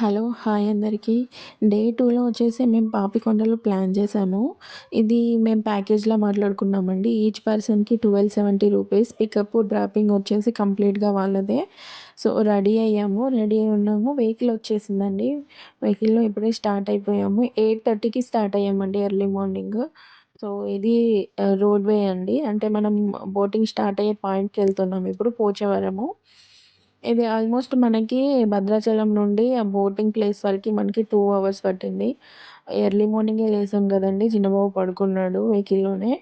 Hello hi అందరికీ. Day టూలో వచ్చేసి మేము పాపికొండలు ప్లాన్ చేసాము ఇది మేము ప్యాకేజ్లో మాట్లాడుకున్నామండి. ఈచ్ పర్సన్కి twelve seventy rupees pickup dropping వచ్చేసి కంప్లీట్గా వాళ్ళదే. సో రెడీ అయ్యాము. రెడీ అయి ఉన్నాము. వెహికల్ వచ్చేసిందండి. వెహికల్లో ఇప్పుడే స్టార్ట్ అయిపోయాము. ఎయిట్ థర్టీకి స్టార్ట్ అయ్యామండి ఎర్లీ మార్నింగ్. సో ఇది రోడ్వే అండి. అంటే మనం బోటింగ్ స్టార్ట్ అయ్యే పాయింట్కి వెళ్తున్నాము. ఇప్పుడు పోచవరము. ఇది ఆల్మోస్ట్ మనకి భద్రాచలం నుండి ఆ బోటింగ్ ప్లేస్ వరకు మనకి టూ అవర్స్ పట్టింది. ఎర్లీ మార్నింగే లేసాం కదండి. చిన్నబాబు పడుకున్నాడు వెహికల్లోనే.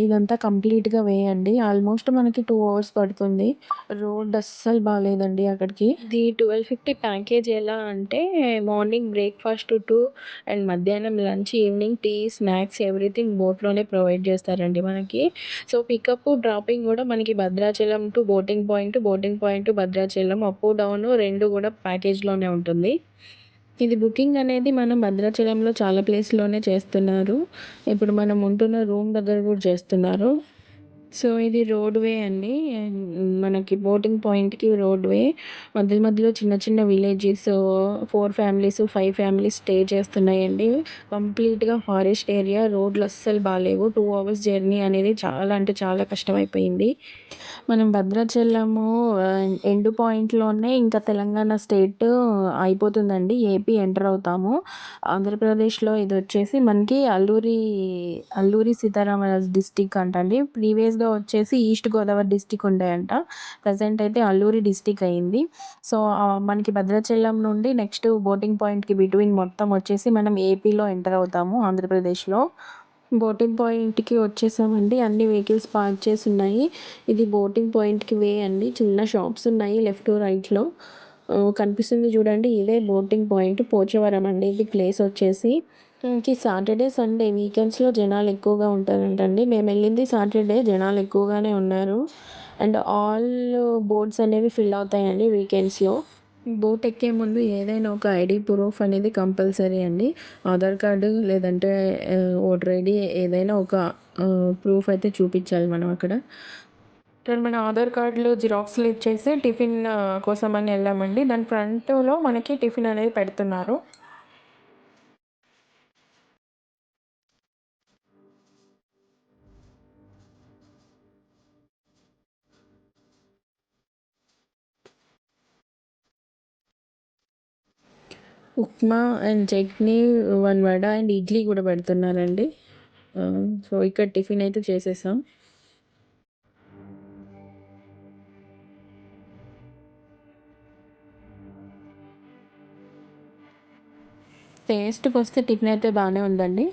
ఇదంతా కంప్లీట్‌గా వేయండి ఆల్మోస్ట్ మనకి టూ అవర్స్ పడుతుంది. రోడ్ అస్సలు బాగాలేదండి అక్కడికి. ఇది ట్వెల్వ్ ఫిఫ్టీ ప్యాకేజ్ ఎలా అంటే మార్నింగ్ బ్రేక్‌ఫాస్ట్ టూ అండ్ మధ్యాహ్నం lunch, evening tea, snacks everything బోట్‌లోనే provide చేస్తారండి మనకి. సో, పికప్, డ్రాపింగ్ కూడా మనకి Bhadrachalam to boating point, boating point Bhadrachalam up, down రెండు కూడా ప్యాకేజ్‌లోనే ఉంటుంది. ఇది బుకింగ్ అనేది మనం భద్రాచలంలో చాలా ప్లేస్‌లోనే చేస్తున్నారు. ఇప్పుడు మనం ఉంటున్న రూమ్ దగ్గర కూడా చేస్తున్నారు. సో, ఇది రోడ్ వే అండి. మనకి బోటింగ్ పాయింట్‌కి రోడ్ వే. మధ్య మధ్యలో చిన్న చిన్న villages four families, five families stay చేస్తున్నాయండి. కంప్లీట్‌గా ఫారెస్ట్ ఏరియా. రోడ్లు అస్సలు బాగాలేవు టూ అవర్స్ జర్నీ అనేది చాలా అంటే చాలా కష్టమైపోయింది. మనం భద్రాచలము ఎండ్ పాయింట్‌లోనే ఇంకా తెలంగాణ స్టేట్ అయిపోతుందండి. ఏపీ ఎంటర్ అవుతాము. ఆంధ్రప్రదేశ్‌లో ఇది వచ్చేసి మనకి అల్లూరి అల్లూరి సీతారామరాజు డిస్టిక్ అంటండి. ప్రీవియస్‌గా వచ్చేసి ఈస్ట్ గోదావరి డిస్టిక్ ఉండేయంట. ప్రజెంట్ అయితే అల్లూరి డిస్టిక్ అయింది. సో, మనకి భద్రాచలం నుండి నెక్స్ట్ బోటింగ్ పాయింట్‌కి బిట్వీన్ మొత్తం వచ్చేసి మనం ఏపీలో ఎంటర్ అవుతాము ఆంధ్రప్రదేశ్‌లో. బోటింగ్ పాయింట్‌కి వచ్చేసామండి. అన్ని వెహికల్స్ పార్క్ చేసి ఉన్నాయి. ఇది బోటింగ్ పాయింట్‌కి వే అండి. చిన్న షాప్స్ ఉన్నాయి లెఫ్ట్, రైట్‌లో. కనిపిస్తుంది చూడండి ఇదే బోటింగ్ పాయింట్ పోచవరం అండి ఇది ప్లేస్ వచ్చేసి. ఇంక సాటర్డే, సండే వీకెండ్స్‌లో జనాలు ఎక్కువగా ఉంటారంటండి. మేము వెళ్ళింది సాటర్డే జనాలు ఎక్కువగానే ఉన్నారు. అండ్ ఆల్ బోట్స్ అనేవి ఫిల్ అవుతాయండి వీకెండ్స్‌లో. బోట్ ఎక్కే ముందు ఏదైనా ఒక ఐడీ ప్రూఫ్ అనేది కంపల్సరీ అండి. ఆధార్ కార్డు లేదంటే ఓటర్ ఐడీ ఏదైనా ఒక ప్రూఫ్ అయితే చూపించాలి మనం అక్కడ. ఇక్కడ మన ఆధార్ కార్డులు జిరాక్స్‌లు ఇచ్చేసి టిఫిన్ కోసమని వెళ్ళామండి. దాని ఫ్రంట్‌లో మనకి టిఫిన్ అనేది పెడుతున్నారు. Upma and chutney, one vada and idli కూడా పెడుతున్నారండి. సో, ఇక్కడ టిఫిన్ అయితే చేసేసాం. టేస్ట్‌కొస్తే టిఫిన్ అయితే బాగానే ఉందండి.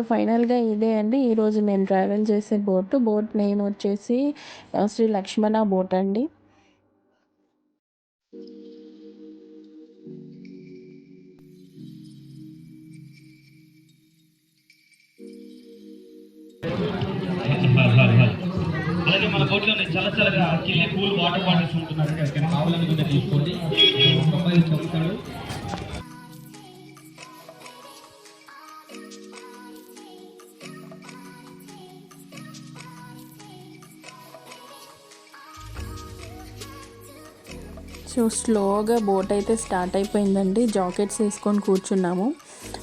సో, ఫైనల్‌గా ఇదే అండి. ఈరోజు నేను ట్రావెల్ చేసే బోట్. బోట్ నేమ్ వచ్చేసి శ్రీ లక్ష్మణ బోట్ అండి. అలాగే మన బోట్లో చాలా చల్లగా కిల్లే కూల్ వాటర్ బాటిల్స్ ఉంటున్నారు కావాలనుకుంటే తీసుకోండి. మొబైల్ స్లోగా బోట్ అయితే స్టార్ట్ అయిపోయిందండి. జాకెట్స్ వేసుకొని కూర్చున్నాము.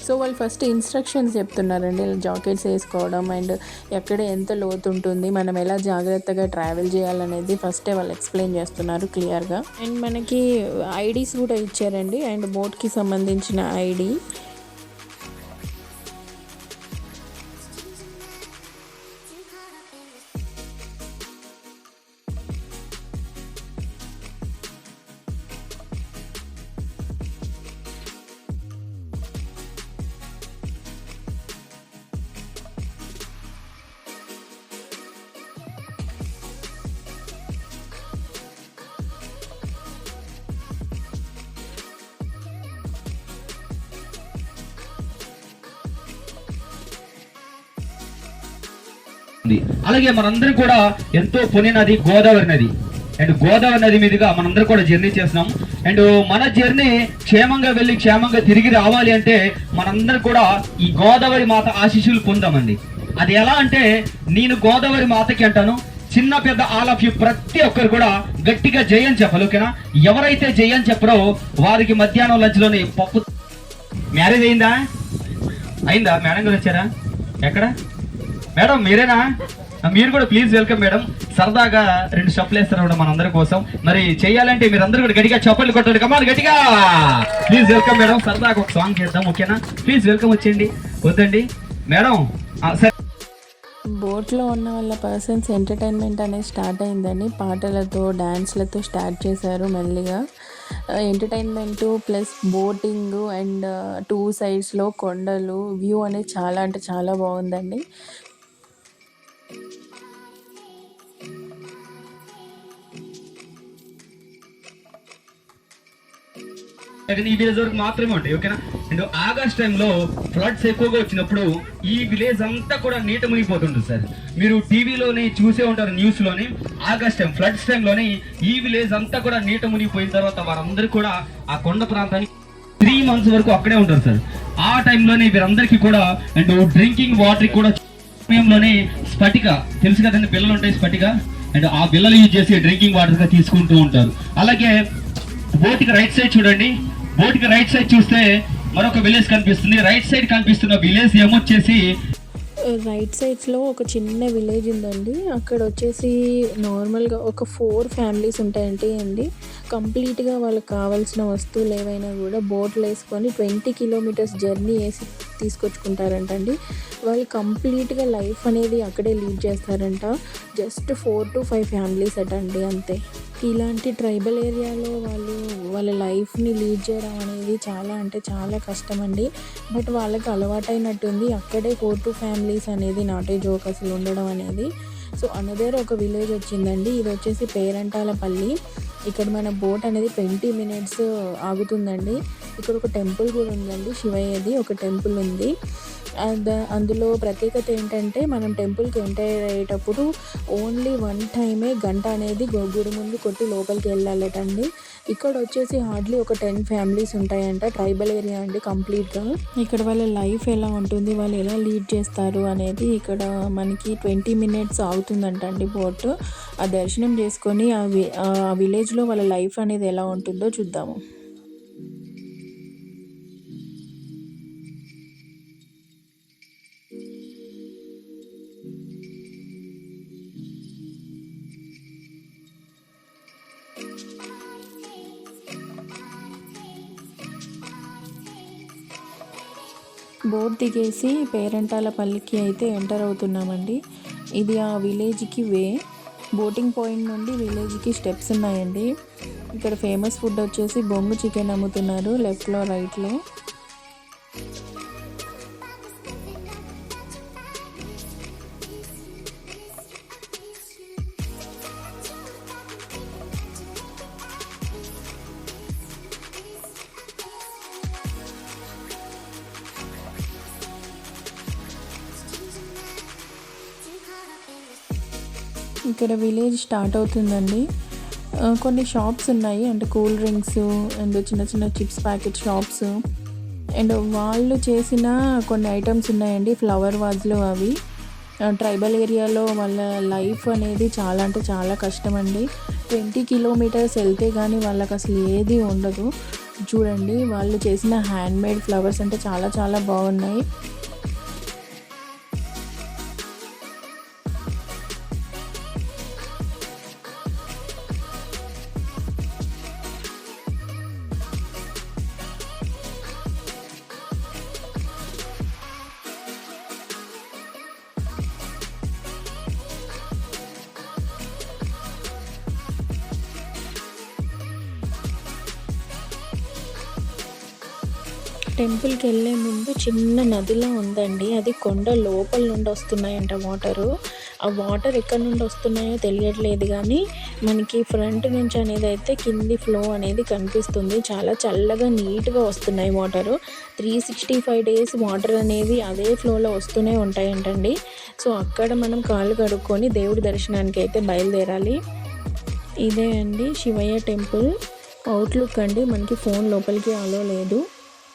సో వాళ్ళు ఫస్ట్ ఇన్స్ట్రక్షన్స్ చెప్తున్నారండి. ఇలా జాకెట్స్ వేసుకోవడం అండ్ ఎక్కడ ఎంత లోతు ఉంటుంది మనం ఎలా జాగ్రత్తగా ట్రావెల్ చేయాలనేది ఫస్టే వాళ్ళు ఎక్స్ప్లెయిన్ చేస్తున్నారు క్లియర్గా. అండ్ మనకి ఐడీస్ కూడా ఇచ్చారండి. అండ్ బోట్కి సంబంధించిన ఐడి. ఉంది అలాగే మనందరం కూడా ఎంతో పుణ్య నది గోదావరి నది. అండ్ గోదావరి నది మీదుగా మనందరం కూడా జర్నీ చేస్తున్నాం. అండ్ మన జర్నీ క్షేమంగా వెళ్ళి క్షేమంగా తిరిగి రావాలి అంటే మనందరం కూడా ఈ గోదావరి మాత ఆశీస్సులు పొందామండి. అది ఎలా అంటే నేను గోదావరి మాతకి అంటాను చిన్న పెద్ద ఆల్ ఆఫ్ యూ ప్రతి ఒక్కరు కూడా గట్టిగా జయని చెప్పాలి ఓకేనా? ఎవరైతే జయని చెప్పరో వారికి మధ్యాహ్నం లంచ్లోని పప్పు మ్యారేజ్ అయిందా? అయిందా? మేడం గారు వచ్చారా? ఎక్కడ? మేడం మీరేనా? మీరు కూడా ప్లీజ్ వెల్కమ్ మేడం. సరదాగా రెండు స్టెప్లు వేస్తారు కూడా మనందరి కోసం. మరి చేయాలంటే మీరు కూడా గట్టిగా చప్పట్లు కొట్టండి. కమాన్ గట్టిగా! Please welcome madam. సరదాగా ఒక సాంగ్ చేద్దాం ఓకేనా? ప్లీజ్ వెల్కమ్ వచ్చేయండి. వద్దండి. మేడం ఆ, సరే. బోట్లో ఉన్న వాళ్ళ పర్సన్స్ ఎంటర్టైన్మెంట్ అనేది స్టార్ట్ అయిందని పాటలతో డ్యాన్స్లతో స్టార్ట్ చేశారు మెల్లిగా. Entertainment plus boating and two సైడ్స్లో కొండలు వ్యూ అనేది చాలా అంటే చాలా బాగుందండి. ఈ విలేజ్ వరకు మాత్రమే ఉంటాయి ఓకేనా అండ్ ఆగస్ట్ టైంలో ఫ్లడ్స్ ఎక్కువగా వచ్చినప్పుడు ఈ విలేజ్ అంతా కూడా నీట మునిగిపోతుంటుంది సార్. మీరు టీవీలోని చూసే ఉంటారు న్యూస్లోని. ఆగస్ట్ టైం ఫ్లడ్స్ టైంలోని ఈ విలేజ్ అంతా కూడా నీట మునిగిపోయిన తర్వాత వారందరూ కూడా ఆ కొండ ప్రాంతానికి త్రీ మంత్స్ వరకు అక్కడే ఉంటారు సార్. ఆ టైంలోనే వీరందరికీ కూడా అండ్ డ్రింకింగ్ వాటర్ కూడా సమయంలోనే స్ఫటిక. తెలుసు కదండి పిల్లలు ఉంటాయి స్ఫటిక. అండ్ ఆ పిల్లలు యూజ్ చేసి డ్రింకింగ్ వాటర్గా తీసుకుంటూ ఉంటారు. అలాగే బోట్కి రైట్ సైడ్ చూడండి. బోట్కి రైట్ సైడ్ చూస్తే మరొక విలేజ్ కనిపిస్తుంది. రైట్ సైడ్ కనిపిస్తున్న విలేజ్ ఏమొచ్చేసి రైట్ సైడ్స్లో ఒక చిన్న విలేజ్ ఉందండి. అక్కడ వచ్చేసి నార్మల్గా ఒక ఫోర్ ఫ్యామిలీస్ ఉంటాయంటే అండి. కంప్లీట్గా వాళ్ళకి కావాల్సిన వస్తువులు ఏవైనా కూడా బోట్లు వేసుకొని ట్వంటీ కిలోమీటర్స్ జర్నీ వేసి తీసుకొచ్చుకుంటారంటండి. వాళ్ళు కంప్లీట్గా లైఫ్ అనేది అక్కడే లీడ్ చేస్తారంట. Just four to five families అటండి అంతే. ఇలాంటి ట్రైబల్ ఏరియాలో వాళ్ళు వాళ్ళ లైఫ్ని లీడ్ చేయడం అనేది చాలా అంటే చాలా కష్టం అండి బట్ వాళ్ళకి అలవాటైనట్టుంది అక్కడే ఫోర్ టు ఫ్యామిలీస్ అనేది నాటే జోక్ అసలు ఉండడం అనేది. సో అనదర్ ఒక విలేజ్ వచ్చిందండి. ఇది వచ్చేసి పేరంటాలపల్లి. ఇక్కడ మన బోట్ అనేది ట్వంటీ మినిట్స్ ఆగుతుందండి. ఇక్కడ ఒక టెంపుల్ కూడా ఉందండి శివయ్యది. ఒక టెంపుల్ ఉంది. అందులో ప్రత్యేకత ఏంటంటే మనం టెంపుల్కి ఎంటర్ అయ్యేటప్పుడు ఓన్లీ వన్ టైమే గంట అనేది గుడి ముందు కొట్టి లోపలికి వెళ్ళాలటండి. ఇక్కడ వచ్చేసి హార్డ్లీ ఒక టెన్ ఫ్యామిలీస్ ఉంటాయంట ట్రైబల్ ఏరియా అండి కంప్లీట్గా. ఇక్కడ వాళ్ళ లైఫ్ ఎలా ఉంటుంది వాళ్ళు ఎలా లీడ్ చేస్తారు అనేది ఇక్కడ మనకి ట్వంటీ మినిట్స్ అవుతుందంట అండి బోట్. ఆ దర్శనం చేసుకొని ఆ వి ఆ విలేజ్లో వాళ్ళ లైఫ్ అనేది ఎలా ఉంటుందో చూద్దాము. బోట్ దిగేసి పేరంటాలపల్లికి అయితే ఎంటర్ అవుతున్నామండి. ఇది ఆ విలేజ్కి వే. బోటింగ్ పాయింట్ నుండి విలేజ్కి స్టెప్స్ ఉన్నాయండి. ఇక్కడ ఫేమస్ ఫుడ్ వచ్చేసి బొంగు చికెన్ అమ్ముతున్నారు లెఫ్ట్లో రైట్లో. ఇక్కడ విలేజ్ స్టార్ట్ అవుతుందండి. కొన్ని షాప్స్ ఉన్నాయి. అంటే కూల్ డ్రింక్స్ అండ్ చిన్న చిన్న చిప్స్ ప్యాకెట్ షాప్స్. అండ్ వాళ్ళు చేసిన కొన్ని ఐటమ్స్ ఉన్నాయండి. ఫ్లవర్ వాజ్లు అవి. ట్రైబల్ ఏరియాలో వాళ్ళ లైఫ్ అనేది చాలా అంటే చాలా కష్టం అండి ట్వంటీ కిలోమీటర్స్ వెళ్తే కానీ వాళ్ళకి అసలు ఏది ఉండదు. చూడండి వాళ్ళు చేసిన హ్యాండ్ మేడ్ ఫ్లవర్స్ అంటే చాలా చాలా బాగున్నాయి. టెంపుల్కి వెళ్ళే ముందు చిన్న నదిలా ఉందండి. అది కొండ లోపల నుండి వస్తున్నాయంట వాటరు. ఆ వాటర్ ఎక్కడి నుండి వస్తున్నాయో తెలియట్లేదు కానీ మనకి ఫ్రంట్ నుంచి అనేది అయితే కింది ఫ్లో అనేది కనిపిస్తుంది. చాలా చల్లగా నీట్గా వస్తున్నాయి water. Three sixty five days water అనేది అదే ఫ్లోలో వస్తూనే ఉంటాయంటండి. సో అక్కడ మనం కాళ్ళు కడుక్కొని దేవుడి దర్శనానికి అయితే బయలుదేరాలి. ఇదే అండి శివయ్య టెంపుల్. అవుట్లుక్ అండి. మనకి ఫోన్ లోపలికి అలో లేదు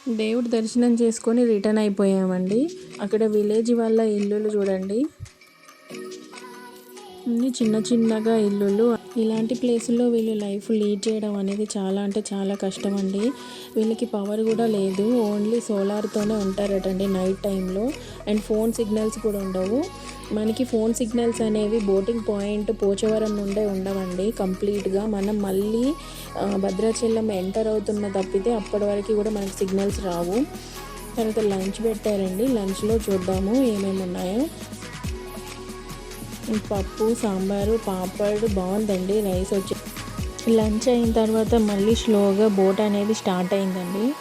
దేవుడి దర్శనం చేసుకొని రిటర్న్ అయిపోయామండి. అక్కడ విలేజ్ వాళ్ళ ఇల్లులు చూడండి. అన్ని చిన్న చిన్నగా ఇల్లులు. ఇలాంటి ప్లేసుల్లో వీళ్ళు లైఫ్ లీడ్ చేయడం అనేది చాలా అంటే చాలా కష్టం అండి వీళ్ళకి పవర్ కూడా లేదు. ఓన్లీ సోలార్తోనే ఉంటారటండి నైట్ టైంలో అండ్ ఫోన్ సిగ్నల్స్ కూడా ఉండవు. మనకి ఫోన్ సిగ్నల్స్ అనేవి బోటింగ్ పాయింట్ పోచవరం నుండే ఉండవండి. కంప్లీట్గా మనం మళ్ళీ భద్రాచలం ఎంటర్ అవుతున్న తప్పితే అప్పటి వరకు కూడా మనకి సిగ్నల్స్ రావు. తర్వాత లంచ్ పెట్టారండి. లంచ్లో చూద్దాము ఏమేమి ఉన్నాయో. పప్పు సాంబారు పాపడ్ బాగుందండి. రైస్ వచ్చి లంచ్ అయిన తర్వాత మళ్ళీ స్లోగా బోట్ అనేది స్టార్ట్ అయిందండి.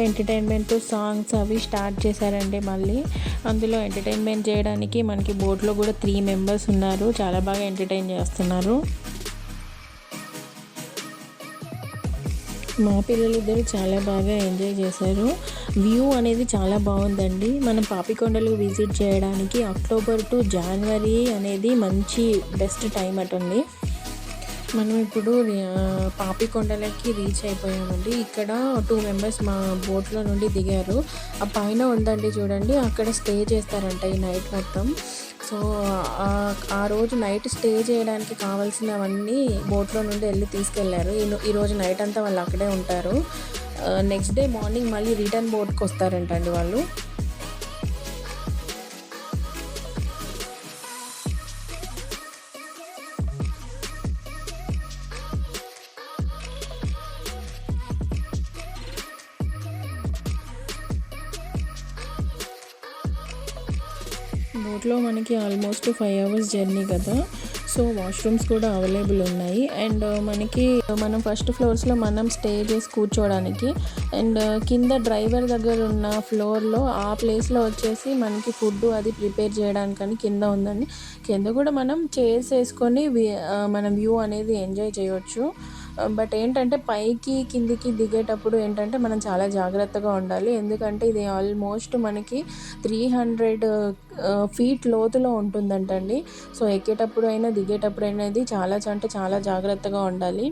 ఎంటర్టైన్మెంట్ సాంగ్స్ అవి స్టార్ట్ చేశారండి మళ్ళీ. అందులో ఎంటర్టైన్మెంట్ చేయడానికి మనకి బోట్లో కూడా త్రీ మెంబర్స్ ఉన్నారు. చాలా బాగా ఎంటర్టైన్ చేస్తున్నారు. మా పిల్లలిద్దరూ చాలా బాగా ఎంజాయ్ చేశారు. వ్యూ అనేది చాలా బాగుందండి. మనం పాపికొండలు విజిట్ చేయడానికి అక్టోబర్ టు జనవరి అనేది మంచి బెస్ట్ టైం అటుంది. మనం ఇప్పుడు పాపికొండలకి రీచ్ అయిపోయామండి. ఇక్కడ టూ మెంబర్స్ మా బోట్లో నుండి దిగారు. ఆ పైన ఉందండి చూడండి అక్కడ స్టే చేస్తారంట ఈ నైట్ మొత్తం. సో ఆ- రోజు నైట్ స్టే చేయడానికి కావాల్సినవన్నీ బోట్లో నుండి వెళ్ళి తీసుకెళ్ళారు. ఈ- రోజు నైట్ అంతా వాళ్ళు అక్కడే ఉంటారు. నెక్స్ట్ డే మార్నింగ్ మళ్ళీ రిటర్న్ బోట్కి వస్తారంట అండి వాళ్ళు. బోట్లో మనకి ఆల్మోస్ట్ ఫైవ్ అవర్స్ జర్నీ కదా. సో వాష్రూమ్స్ కూడా అవైలబుల్ ఉన్నాయి. అండ్ uh, మనకి uh, మనం ఫస్ట్ ఫ్లోర్స్లో మనం స్టే చేసి కూర్చోవడానికి అండ్ uh, కింద డ్రైవర్ దగ్గర ఉన్న ఫ్లోర్లో ఆ ప్లేస్లో వచ్చేసి మనకి ఫుడ్ అది ప్రిపేర్ చేయడానికని కింద ఉందండి. కింద కూడా మనం చైర్స్ వేసుకొని మన మనం వ్యూ అనేది ఎంజాయ్ చేయొచ్చు. బట్ ఏంటంటే పైకి కిందికి దిగేటప్పుడు ఏంటంటే మనం చాలా జాగ్రత్తగా ఉండాలి. ఎందుకంటే ఇది ఆల్మోస్ట్ మనకి త్రీ హండ్రెడ్ ఫీట్ లోతులో ఉంటుందంటండి. సో ఎక్కేటప్పుడు అయినా దిగేటప్పుడు అనేది చాలా అంటే చాలా జాగ్రత్తగా ఉండాలి.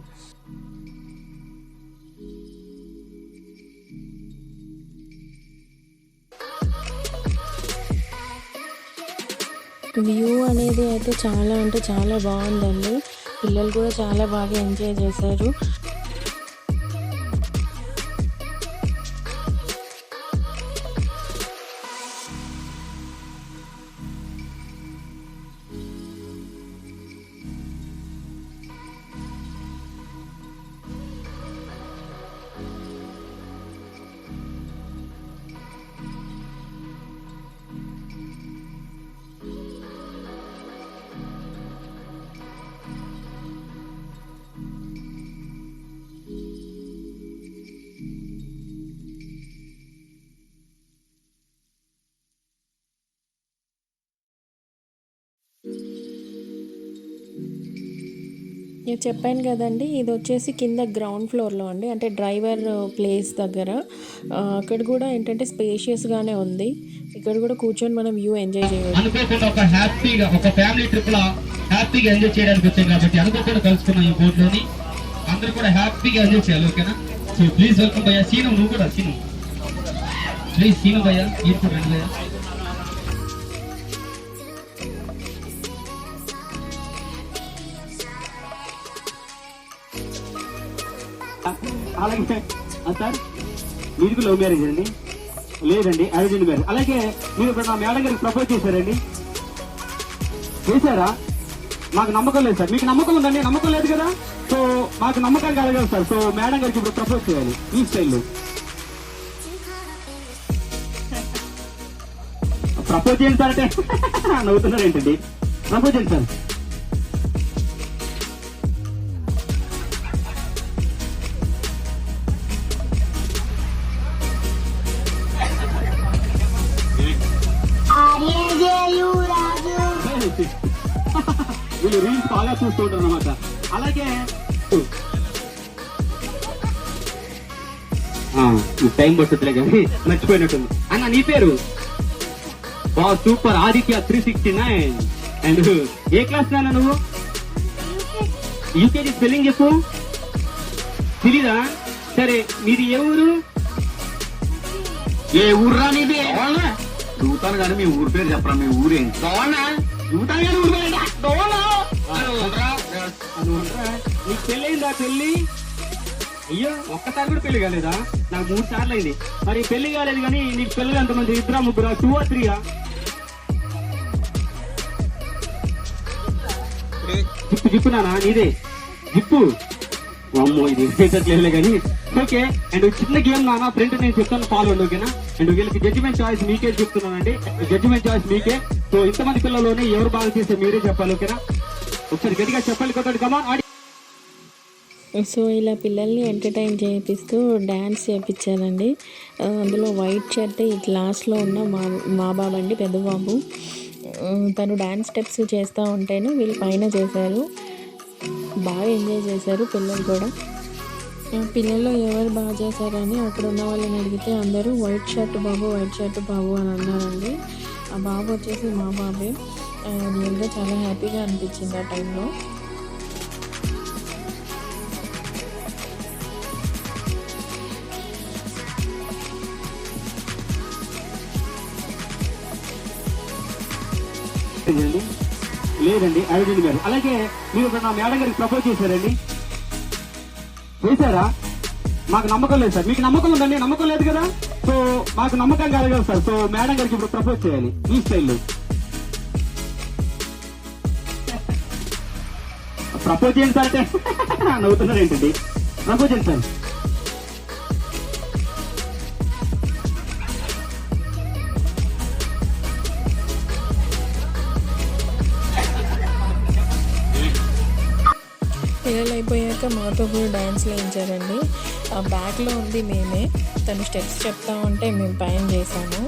వ్యూ అనేది అయితే చాలా అంటే చాలా బాగుందండి. పిల్లలు కూడా చాలా బాగా ఎంజాయ్ చేశారు. నేను చెప్పాను కదండి ఇది వచ్చేసి కింద గ్రౌండ్ ఫ్లోర్లో అండి. అంటే డ్రైవర్ ప్లేస్ uh, దగ్గర. Uh, అక్కడ కూడా ఏంటంటే స్పేషియస్గానే ఉంది. ఇక్కడ కూడా కూర్చొని మనం వ్యూ ఎంజాయ్ చేయవచ్చు. అనుకోకుండా ఒక హ్యాపీగా ఒక ఫ్యామిలీ ట్రిప్ లా హ్యాపీగా ఎంజాయ్ చేయడానికి వచ్చాం కాబట్టి అనుకోకుండా కలుసుకున్నాం ఈ బోట్ అందరూ కూడా హ్యాపీగా ఎంజాయ్ చేయాలి ఓకేనా? సో ప్లీజ్ వెల్కమ్ భయ్యా సీను నువ్వు కూడా సీను. ప్లీజ్ సీను భయ్యా ఇప్పుడు కూడా రండి భయ్యా. అలాగే సార్ సార్ మీది లవ్ మ్యారేజ్ అండి? లేదండి అరేంజ్ మ్యారేజ్ అలాగే మీరు ఇప్పుడు మా మేడం గారికి ప్రపోజ్ చేశారండి. చేశారా? మాకు నమ్మకం లేదు సార్. మీకు నమ్మకం ఉందండి? నమ్మకం లేదు కదా? సో మాకు నమ్మకం కలగదు సార్. సో మేడం గారికి ఇప్పుడు ప్రపోజ్ చేయాలి ఈ స్టైల్లో ప్రపోజ్ చేయండి సార్ అంటే నవ్వుతున్నారు ఏంటండి ప్రపోజ్ చేయండి సార్. వీళ్ళు రీల్స్ బాగా చూస్తూ ఉంటారు అనమాట అలాగే ఆ, ఈ టైం పట్టుద్దిలే కానీ మర్చిపోయినట్టుంది. అన్న నీ పేరు? బా super Aditya three sixty nine and A class నాన్న నువ్వు? యూకేజీ. స్పెల్లింగ్ చెప్పు. తెలీదా? సరే మీది ఏ ఊరు? ఏ ఊర్రా నీది? అడుగుతాను కానీ మీ ఊరి పేరు చెప్పరా మీ ఊరేంటి చూతాను కానీ ఊరు పేరేంటా? పెళ్ళి అయ్యో ఒక్కసారి కూడా పెళ్ళి కాలేదా నాకు మూడు సార్లు అయింది మరి పెళ్ళి కాలేదు కానీ నీకు పిల్లలు ఎంతమంది ఇద్దరా ముగ్గురా టూ ఆ త్రీయా జిప్పు జిప్పు నానా నీదే జిప్పు అమ్మో ఇది వేసట్లేదు కానీ ఓకే అండ్ చిన్న గేమ్ నాన్న ఫ్రెండ్ నేను చెప్తాను ఫాలో అండి ఓకేనా అండ్ వీళ్ళకి జడ్జిమెంట్ చాయిస్ మీకే చెప్తున్నానండి జడ్జిమెంట్ చాయిస్ మీకే సో ఇంతమంది పిల్లలోనే ఎవరు బాగా చేస్తే మీరే చెప్పాలి ఓకేనా? ఒకసారి గట్టిగా చెప్పాలి కొట్టండి కమా ఆడి సో ఇలా పిల్లల్ని ఎంటర్టైన్ చేపిస్తూ డ్యాన్స్ చేయించానండి అందులో వైట్ షర్ట్ ఈ క్లాస్లో ఉన్న మా మా బాబు అండి పెద్ద బాబు తను డ్యాన్స్ స్టెప్స్ చేస్తూ ఉంటేను వీళ్ళు పైన చేశారు. బాగా ఎంజాయ్ చేశారు పిల్లలు కూడా. పిల్లలు ఎవరు బాగా చేశారని అక్కడ ఉన్న వాళ్ళని అడిగితే అందరూ వైట్ షర్ట్ బాబు వైట్ షర్ట్ బాబు అని అన్నారండి. ఆ బాబు వచ్చేసి మా బాబే. రియల్గా చాలా హ్యాపీగా అనిపించింది ఆ టైంలో. లేదండి. లేదండి అరవింద్ గారు. అలాగే మీరు నా మేడం గారికి ప్రపోజ్ చేశారండి. చేశారా? మాకు నమ్మకం లేదు సార్. మీకు నమ్మకం ఉందండి. నమ్మకం లేదు కదా? సో మాకు నమ్మకం కలగదు సార్. సో మేడం గారికి ఇప్పుడు ప్రపోజ్ చేయాలి. మీ స్టైల్లో ప్రపోజ్ చేయండి సార్ అంటే నవ్వుతున్నారు ఏంటండి? ప్రపోజ్ చేయండి సార్. పిల్లలు అయిపోయాక మాతో కూడా డ్యాన్స్ వేయించారండి. ఆ బ్యాక్లో ఉంది మేమే. తను స్టెప్స్ చెప్తా ఉంటే మేము పైన చేసాము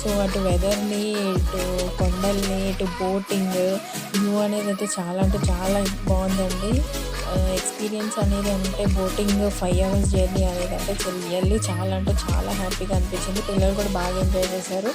సో అటు వెదర్ని ఇటు కొండల్ని ఇటు బోటింగ్ వ్యూ అనేది అయితే చాలా అంటే చాలా బాగుందండి. ఎక్స్పీరియన్స్ అనేది అంటే బోటింగ్ ఫైవ్ అవర్స్ జర్నీ అనేది అంటే రియల్లీ చాలా అంటే చాలా హ్యాపీగా అనిపించింది. పిల్లలు కూడా బాగా ఎంజాయ్ చేశారు.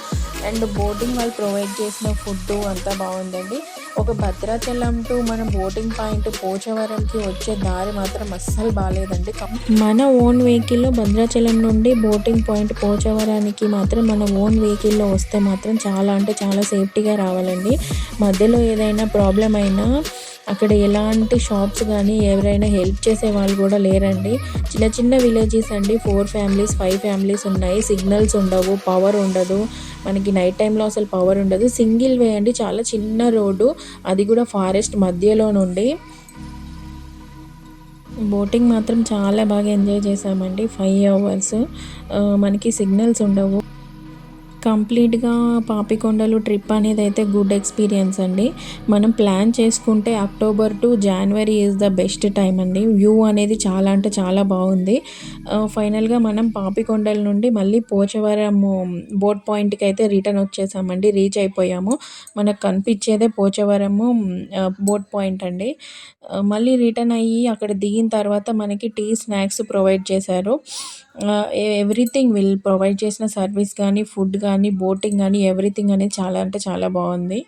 అండ్ బోటింగ్ వాళ్ళు ప్రొవైడ్ చేసిన ఫుడ్ అంతా బాగుందండి. ఒక భద్రాచలం టు మన బోటింగ్ పాయింట్ పోచవరంకి వచ్చే దారి మాత్రం అస్సలు బాగాలేదండి మన ఓన్ వెహికల్లో భద్రాచలం నుండి బోటింగ్ పాయింట్ పోచవరానికి మాత్రం మన ఓన్ వెహికల్లో వస్తే మాత్రం చాలా అంటే చాలా సేఫ్టీగా రావాలండి. మధ్యలో ఏదైనా ప్రాబ్లం అయినా అక్కడ ఎలాంటి షాప్స్ కానీ ఎవరైనా హెల్ప్ చేసే వాళ్ళు కూడా లేరండి. చిన్న చిన్న విలేజెస్ అండి. ఫోర్ ఫ్యామిలీస్ ఫైవ్ ఫ్యామిలీస్ ఉన్నాయి. సిగ్నల్స్ ఉండవు పవర్ ఉండదు. మనకి నైట్ టైంలో అసలు పవర్ ఉండదు. సింగిల్ వే అండి. చాలా చిన్న రోడ్డు. అది కూడా ఫారెస్ట్ మధ్యలో నుండి. బోటింగ్ మాత్రం చాలా బాగా ఎంజాయ్ చేసామండి ఫైవ్ అవర్స్ మనకి సిగ్నల్స్ ఉండవు. కంప్లీట్గా పాపికొండలు ట్రిప్ అనేది అయితే గుడ్ ఎక్స్పీరియన్స్ అండి. మనం ప్లాన్ చేసుకుంటే October to January is the best time అండి. వ్యూ అనేది చాలా అంటే చాలా బాగుంది. ఫైనల్గా మనం పాపికొండల నుండి మళ్ళీ పోచవరము బోట్ పాయింట్కి అయితే రిటర్న్ వచ్చేసామండి. రీచ్ అయిపోయాము. మనకు కనిపించేదే పోచవరము బోట్ పాయింట్ అండి. మళ్ళీ రిటర్న్ అయ్యి అక్కడ దిగిన తర్వాత మనకి టీ స్నాక్స్ ప్రొవైడ్ చేశారు. ఎవ్రీథింగ్ విల్ ప్రొవైడ్ చేసిన సర్వీస్ కానీ ఫుడ్ కానీ బోటింగ్ కానీ ఎవ్రీథింగ్ అనేది చాలా అంటే చాలా బాగుంది.